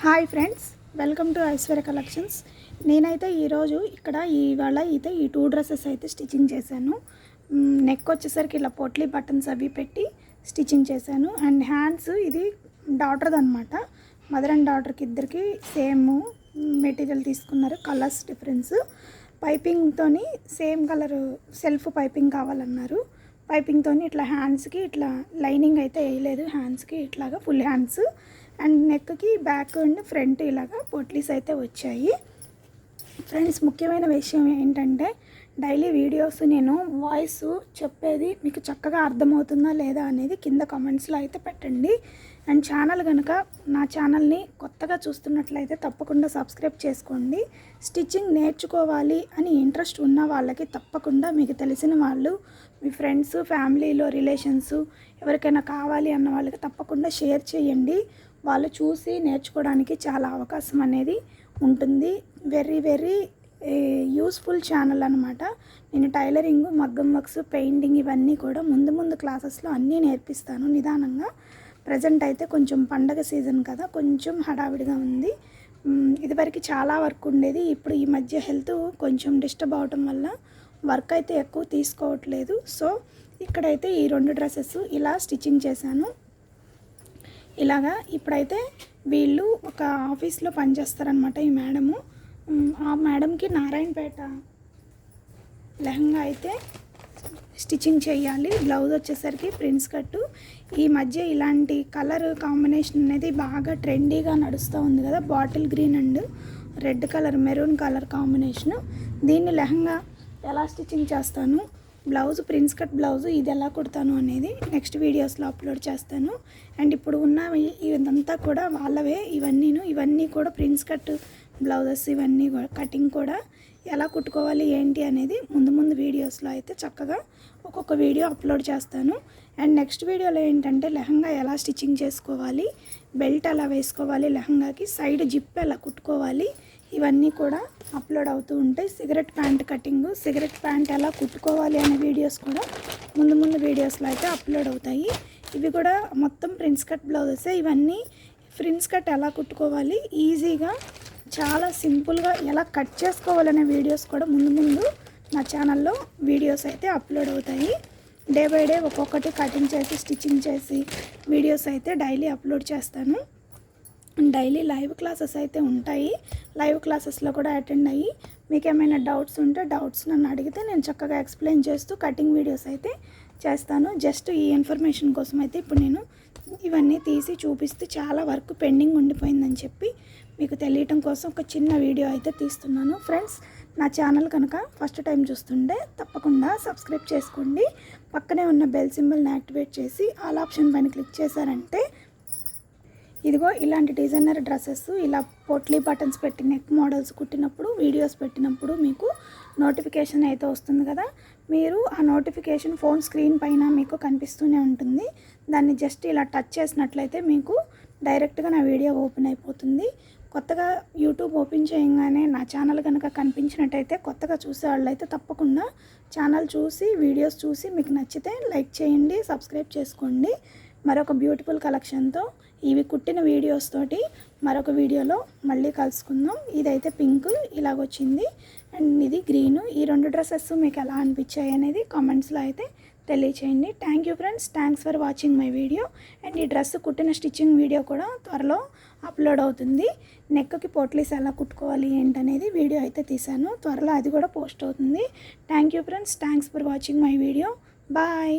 Hi friends welcome to Aishwarya collections. నేనైతే ఈరోజు ఇక్కడ ఇవాళ అయితే ఈ టూ డ్రెస్సెస్ అయితే స్టిచ్చింగ్ చేశాను. నెక్ వచ్చేసరికి ఇలా పొట్లీ బటన్స్ అవి పెట్టి స్టిచ్చింగ్ చేశాను. అండ్ హ్యాండ్స్ ఇది డాటర్ది అనమాట మదర్ అండ్ డాటర్కి ఇద్దరికి సేమ్ మెటీరియల్ తీసుకున్నారు కలర్స్ డిఫరెన్స్. పైపింగ్తోని సేమ్ కలర్ సెల్ఫ్ పైపింగ్ కావాలన్నారు. పైపింగ్తో ఇట్లా హ్యాండ్స్కి ఇట్లా లైనింగ్ అయితే వేయలేదు హ్యాండ్స్కి ఇట్లాగా ఫుల్ హ్యాండ్స్ అండ్ నెక్కి బ్యాక్ అండ్ ఫ్రంట్ ఇలాగా పొట్లీస్ అయితే వచ్చాయి. ఫ్రెండ్స్ ముఖ్యమైన విషయం ఏంటంటే డైలీ వీడియోస్ నేను వాయిస్ చెప్పేది మీకు చక్కగా అర్థమవుతుందా లేదా అనేది కింద కామెంట్స్లో అయితే పెట్టండి. అండ్ ఛానల్ కనుక నా ఛానల్ని కొత్తగా చూస్తున్నట్లయితే తప్పకుండా సబ్స్క్రైబ్ చేసుకోండి. స్టిచ్చింగ్ నేర్చుకోవాలి అని ఇంట్రెస్ట్ ఉన్న వాళ్ళకి తప్పకుండా మీకు తెలిసిన వాళ్ళు మీ ఫ్రెండ్స్ ఫ్యామిలీలో రిలేషన్స్ ఎవరికైనా కావాలి అన్న వాళ్ళకి తప్పకుండా షేర్ చేయండి. వాళ్ళు చూసి నేర్చుకోవడానికి చాలా అవకాశం అనేది ఉంటుంది. వెరీ వెరీ యూస్ఫుల్ ఛానల్ అనమాట నేను టైలరింగ్ మగ్గం వర్క్స్ పెయింటింగ్ ఇవన్నీ కూడా ముందు ముందు క్లాసెస్లో అన్నీ నేర్పిస్తాను. నిదానంగా ప్రజెంట్ అయితే కొంచెం పండగ సీజన్ కదా కొంచెం హడావిడిగా ఉంది. ఇదివరకు చాలా వర్క్ ఉండేది. ఇప్పుడు ఈ మధ్య హెల్త్ కొంచెం డిస్టర్బ్ అవటం వల్ల వర్క్ అయితే ఎక్కువ తీసుకోవట్లేదు. సో ఇక్కడైతే ఈ రెండు డ్రెస్సెస్ ఇలా స్టిచ్చింగ్ చేశాను. ఇలాగా ఇప్పుడైతే వీళ్ళు ఒక ఆఫీస్లో పనిచేస్తారనమాట ఈ మేడము. ఆ మేడంకి నారాయణపేట లెహంగా అయితే స్టిచ్చింగ్ చేయాలి. బ్లౌజ్ వచ్చేసరికి ప్రిన్స్ కట్టు. ఈ మధ్య ఇలాంటి కలర్ కాంబినేషన్ అనేది బాగా ట్రెండీగా నడుస్తూ ఉంది కదా bottle green and red colour maroon colour combination. దీన్ని లెహంగా ఎలా స్టిచ్చింగ్ చేస్తాను? బ్లౌజ్ ప్రిన్స్ కట్ బ్లౌజ్ ఇది ఎలా కుడతాను అనేది నెక్స్ట్ వీడియోస్లో అప్లోడ్ చేస్తాను. అండ్ ఇప్పుడు ఉన్న ఇదంతా కూడా వాళ్ళవే ఇవన్నీను ఇవన్నీ కూడా ప్రిన్స్ కట్ బ్లౌజెస్ ఇవన్నీ కటింగ్ కూడా ఎలా కుట్టుకోవాలి ఏంటి అనేది ముందు ముందు వీడియోస్లో అయితే చక్కగా ఒక్కొక్క వీడియో అప్లోడ్ చేస్తాను. అండ్ నెక్స్ట్ వీడియోలో ఏంటంటే లెహంగా ఎలా స్టిచ్చింగ్ చేసుకోవాలి బెల్ట్ ఎలా వేసుకోవాలి లెహంగాకి సైడ్ జిప్ ఎలా కుట్టుకోవాలి ఇవన్నీ కూడా అప్లోడ్ అవుతూ ఉంటాయి. Cigarette pant cutting cigarette pant ఎలా కుట్టుకోవాలి అనే వీడియోస్ కూడా ముందు ముందు వీడియోస్లో అయితే అప్లోడ్ అవుతాయి. ఇవి కూడా మొత్తం ప్రిన్స్ కట్ బ్లౌజెస్. ఇవన్నీ ఫ్రిన్స్ కట్ ఎలా కుట్టుకోవాలి ఈజీగా చాలా సింపుల్గా ఎలా కట్ చేసుకోవాలనే వీడియోస్ కూడా ముందు ముందు నా ఛానల్లో వీడియోస్ అయితే అప్లోడ్ అవుతాయి. డే బై డే ఒక్కొక్కటి కటింగ్ చేసి స్టిచ్చింగ్ చేసి వీడియోస్ అయితే డైలీ అప్లోడ్ చేస్తాను. డైలీ లైవ్ క్లాసెస్ అయితే ఉంటాయి. లైవ్ క్లాసెస్లో కూడా అటెండ్ అయ్యి మీకు ఏమైనా డౌట్స్ ఉంటే డౌట్స్ నన్ను అడిగితే నేను చక్కగా ఎక్స్ప్లెయిన్ చేస్తూ కటింగ్ వీడియోస్ అయితే చేస్తాను. జస్ట్ ఈ ఇన్ఫర్మేషన్ కోసం అయితే ఇప్పుడు నేను ఇవన్నీ తీసి చూపిస్తూ చాలా వర్క్ పెండింగ్ ఉండిపోయిందని చెప్పి మీకు తెలియటం కోసం ఒక చిన్న వీడియో అయితే తీస్తున్నాను. ఫ్రెండ్స్ నా ఛానల్ కనుక ఫస్ట్ టైం చూస్తుంటే తప్పకుండా సబ్స్క్రైబ్ చేసుకోండి. పక్కనే ఉన్న బెల్ సింబల్ని యాక్టివేట్ చేసి ఆల్ ఆప్షన్ పైన క్లిక్ చేశారంటే ఇదిగో ఇలాంటి డిజైనర్ డ్రెస్సెస్ ఇలా పోట్లీ బటన్స్ పెట్టి నెక్ మోడల్స్ కుట్టినప్పుడు వీడియోస్ పెట్టినప్పుడు మీకు నోటిఫికేషన్ అయితే వస్తుంది కదా? మీరు ఆ నోటిఫికేషన్ ఫోన్ స్క్రీన్ పైన మీకు కనిపిస్తూనే ఉంటుంది. దాన్ని జస్ట్ ఇలా టచ్ చేసినట్లయితే మీకు డైరెక్ట్గా నా వీడియో ఓపెన్ అయిపోతుంది. కొత్తగా యూట్యూబ్ ఓపెన్ చేయగానే నా ఛానల్ కనుక కనిపించినట్టయితే కొత్తగా చూసే వాళ్ళైతే తప్పకుండా ఛానల్ చూసి వీడియోస్ చూసి మీకు నచ్చితే లైక్ చేయండి సబ్స్క్రైబ్ చేసుకోండి. మరొక బ్యూటిఫుల్ కలెక్షన్తో ఇవి కుట్టిన వీడియోస్ తోటి మరొక వీడియోలో మళ్ళీ కలుసుకుందాం. ఇదైతే పింక్ ఇలాగొచ్చింది. అండ్ ఇది గ్రీన్. ఈ రెండు డ్రెస్సెస్ మీకు ఎలా అనిపించాయి అనేది కామెంట్స్లో అయితే తెలియచేయండి. Thank you friends thanks for watching my video and ఈ డ్రెస్ కుట్టిన స్టిచ్చింగ్ వీడియో కూడా త్వరలో అప్లోడ్ అవుతుంది. నెక్కి పొట్లీస్ ఎలా కుట్టుకోవాలి ఏంటనేది వీడియో అయితే తీశాను. త్వరలో అది కూడా పోస్ట్ అవుతుంది. Thank you friends thanks for watching my video bye